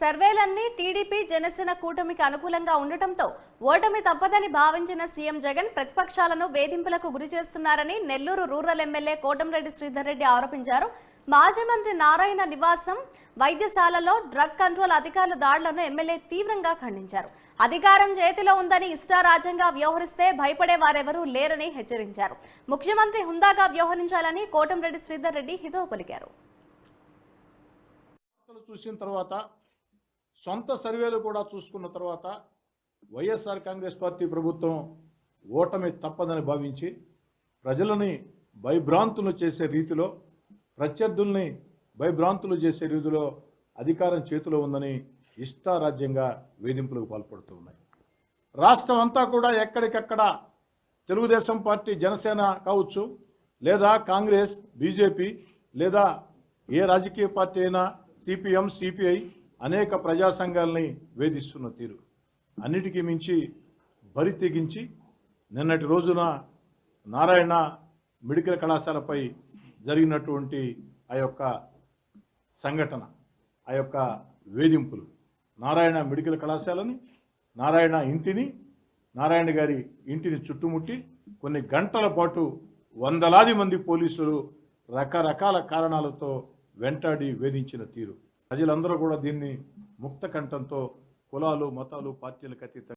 సర్వేలన్నీ TDP Janasena కూటమికి అనుకూలంగా ఉండటంతో ఓటమి తప్పదని భావించిన సీఎం జగన్ ప్రతిపక్షాలను వేధింపులకు గురి చేస్తున్నారని నెల్లూరు రూరల్ ఎమ్మెల్యే కోటంరెడ్డి శ్రీధర్ రెడ్డి ఆరోపించారు. మాజీ మంత్రి నారాయణ నివాసం వైద్యశాలలో డ్రగ్ కంట్రోల్ అధికారుల దాడులను ఎమ్మెల్యే తీవ్రంగా ఖండించారు. అధికారం చేతిలో ఉందని ఇష్టారాజ్యంగా వ్యవహరిస్తే భయపడే వారెవరూ లేరని హెచ్చరించారు. ముఖ్యమంత్రి హుందాగా వ్యవహరించాలని కోటంరెడ్డి శ్రీధర్ రెడ్డి హితవు పలికారు. చూసిన తర్వాత సొంత సర్వేలు కూడా చూసుకున్న తర్వాత వైఎస్ఆర్ కాంగ్రెస్ పార్టీ ప్రభుత్వం ఓటమి తప్పదని భావించి ప్రజలని భయభ్రాంతులు చేసే రీతిలో ప్రత్యర్థుల్ని భయభ్రాంతులు చేసే రీతిలో అధికారం చేతిలో ఉందని ఇష్టారాజ్యంగా వేధింపులకు పాల్పడుతూ ఉన్నాయి. రాష్ట్రం అంతా కూడా ఎక్కడికక్కడ తెలుగుదేశం పార్టీ జనసేన కావచ్చు లేదా కాంగ్రెస్ బీజేపీ లేదా ఏ రాజకీయ పార్టీ అయినా సిపిఎం సిపిఐ అనేక ప్రజా సంఘాలని వేధిస్తున్న తీరు. అన్నిటికీ మించి బరి తెగించి నిన్నటి రోజున నారాయణ మెడికల్ కళాశాలపై జరిగినటువంటి ఆ యొక్క సంఘటన ఆ యొక్క వేధింపులు. నారాయణ మెడికల్ కళాశాలని నారాయణ ఇంటిని నారాయణ గారి ఇంటిని చుట్టుముట్టి కొన్ని గంటల పాటు వందలాది మంది పోలీసులు రకరకాల కారణాలతో వెంటాడి వేధించిన తీరు. ప్రజలందరూ కూడా దీన్ని ముక్త కంఠంతో కులాలు మతాలు పార్టీలకు అతీతంగా